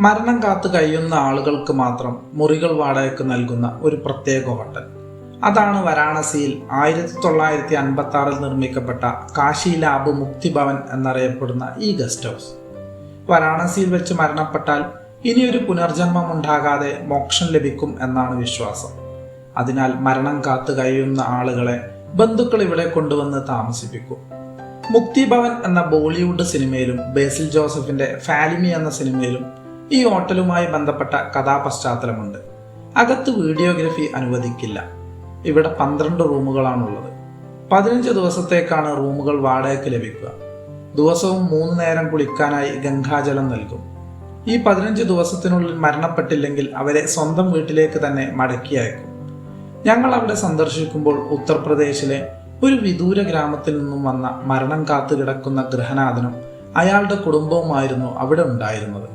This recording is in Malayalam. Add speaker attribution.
Speaker 1: മരണം കാത്തു കഴിയുന്ന ആളുകൾക്ക് മാത്രം മുറികൾ വാടകയ്ക്ക് നൽകുന്ന ഒരു പ്രത്യേക ഹോട്ടൽ. അതാണ് വാരാണസിയിൽ ആയിരത്തി തൊള്ളായിരത്തി അൻപത്തി ആറിൽ നിർമ്മിക്കപ്പെട്ട കാശി ലാബ് മുക്തി ഭവൻ എന്നറിയപ്പെടുന്ന ഈ ഗസ്റ്റ് ഹൗസ്. വാരാണസിയിൽ വെച്ച് മരണപ്പെട്ടാൽ ഇനിയൊരു പുനർജന്മം ഉണ്ടാകാതെ മോക്ഷം ലഭിക്കും എന്നാണ് വിശ്വാസം. അതിനാൽ മരണം കാത്തു കഴിയുന്ന ആളുകളെ ബന്ധുക്കൾ ഇവിടെ കൊണ്ടുവന്ന് താമസിപ്പിക്കും. മുക്തി ഭവൻ എന്ന ബോളിവുഡ് സിനിമയിലും ബേസിൽ ജോസഫിന്റെ ഫാലിമി എന്ന സിനിമയിലും ഈ ഹോട്ടലുമായി ബന്ധപ്പെട്ട കഥാപശ്ചാത്തലമുണ്ട്. അകത്ത് വീഡിയോഗ്രഫി അനുവദിക്കില്ല. ഇവിടെ പന്ത്രണ്ട് റൂമുകളാണുള്ളത്. പതിനഞ്ച് ദിവസത്തേക്കാണ് റൂമുകൾ വാടകയ്ക്ക് ലഭിക്കുക. ദിവസവും മൂന്ന് നേരം കുളിക്കാനായി ഗംഗാജലം നൽകും. ഈ പതിനഞ്ച് ദിവസത്തിനുള്ളിൽ മരണപ്പെട്ടില്ലെങ്കിൽ അവരെ സ്വന്തം വീട്ടിലേക്ക് തന്നെ മടക്കി അയക്കും. ഞങ്ങൾ അവിടെ സന്ദർശിക്കുമ്പോൾ ഉത്തർപ്രദേശിലെ ഒരു വിദൂര ഗ്രാമത്തിൽ നിന്നും വന്ന മരണം കാത്തു കിടക്കുന്ന ഗൃഹനാഥനും അയാളുടെ കുടുംബവുമായിരുന്നു അവിടെ ഉണ്ടായിരുന്നത്.